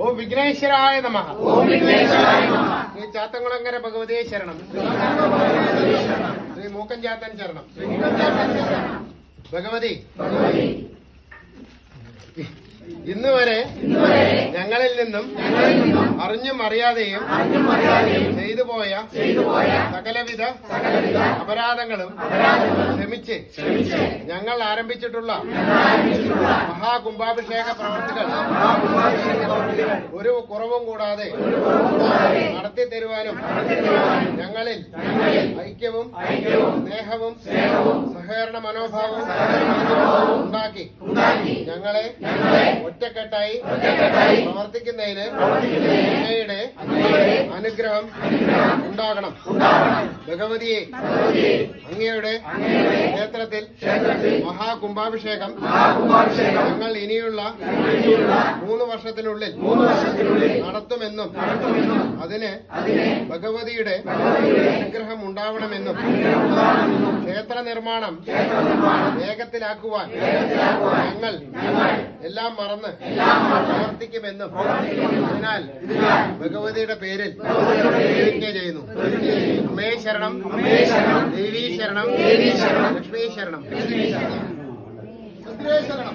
ഓം വിഘ്നേശ്വരായ നമ. ശ്രീ ചാത്തങ്കുളങ്ങര ഭഗവതിയെ ശരണം. ശ്രീ മൂക്കൻ ചാത്തൻ ശരണം. ഭഗവതി. ഭഗവതി. ഇന്ന് വരെ ഞങ്ങളിൽ നിന്നും അറിഞ്ഞും അറിയാതെയും ചെയ്തു പോയ സകലവിധ അപരാധങ്ങളും ക്ഷമിച്ച് ഞങ്ങൾ ആരംഭിച്ചിട്ടുള്ള മഹാകുംഭാഭിഷേക പ്രവർത്തികൾ ഒരു കുറവും കൂടാതെ നടത്തി തരുവാനും ഞങ്ങളിൽ ഐക്യവും സ്നേഹവും സഹകരണ മനോഭാവവും ഉണ്ടാക്കി ഞങ്ങളെ ഒറ്റക്കെട്ടായി പ്രവർത്തിക്കുന്നതിന് അങ്ങയുടെ അനുഗ്രഹം ഉണ്ടാകണം. ഭഗവതിയെ അങ്ങയുടെ ക്ഷേത്രത്തിൽ മഹാകുംഭാഭിഷേകം ഞങ്ങൾ ഇനിയുള്ള മൂന്ന് വർഷത്തിനുള്ളിൽ മൂന്ന് വർഷത്തിനുള്ളിൽ നടത്തുമെന്നും അതിന് ഭഗവതിയുടെ അനുഗ്രഹം ഉണ്ടാവണമെന്നും നിർമ്മാണം വേഗത്തിലാക്കുവാൻ ഞങ്ങൾ എല്ലാം മറന്ന് എല്ലാം മറന്ന് പ്രവർത്തിക്കുമെന്നും അതിനാൽ ഭഗവതിയുടെ പേരിൽ പ്രതിജ്ഞ ചെയ്യുന്നു അമ്മേ ശരണം. ദേവീ ശരണം ദേവീ ശരണം. ലക്ഷ്മീ ശരണം ലക്ഷ്മീ ശരണം. ഭദ്രേ ശരണം